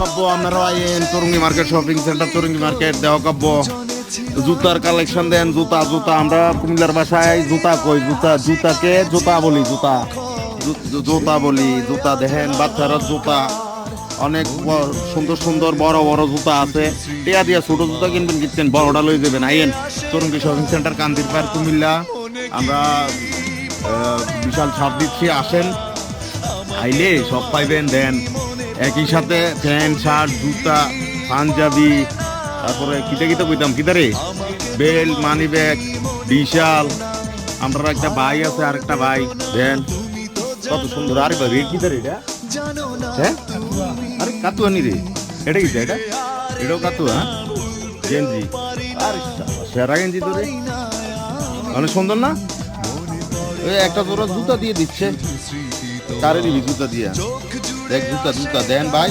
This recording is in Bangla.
কাব্য আপনারা আইয়েন Tarungi market shopping center Tarungi market দেওয়া কাব্য জুতার কালেকশন দেন, জুতা জুতা। আমরা কুমিল্লার ভাষায় জুতা কই? জুতা, জুতাকে জুতা বলি, জুতা। জুতা বলি, জুতা দেখেন, বাচ্চারা জুতা। অনেক সুন্দর সুন্দর, বড় বড় জুতা আছে। টিয়া দিয়া ছোট জুতা কিনবেন কিনতেন বড়টা লই যাবেন। আইয়েন তরুঙ্গি shopping centre Kandirpar Comilla. আমরা বিশাল ছাড় দিচ্ছি, আসেন। আইলে সব পাইবেন, দেন। একই সাথে প্যান্ট, শার্ট, জুতা, পাঞ্জাবি, তারপরে কিতা কিতা কইতাম, কিতা রে? বেল্ট, মানি ব্যাগ, বিশাল। আমরা একটা ভাই আছে আর একটা ভাই, দেন। কত সুন্দর। আরে ভাই রে কিতা রে এটা? হ্যাঁ? আরে কাতু আনি রে। এটা কিতা এটা? এটাও কাতু হ্যাঁ? গেঞ্জি আরে সেরা গেঞ্জি তো রে। অনেক সুন্দর না? একটা জোড়া জুতা দিয়ে দিচ্ছে। কারে জুতা দিয়ে। দেখ জুতা জুতা দেন ভাই।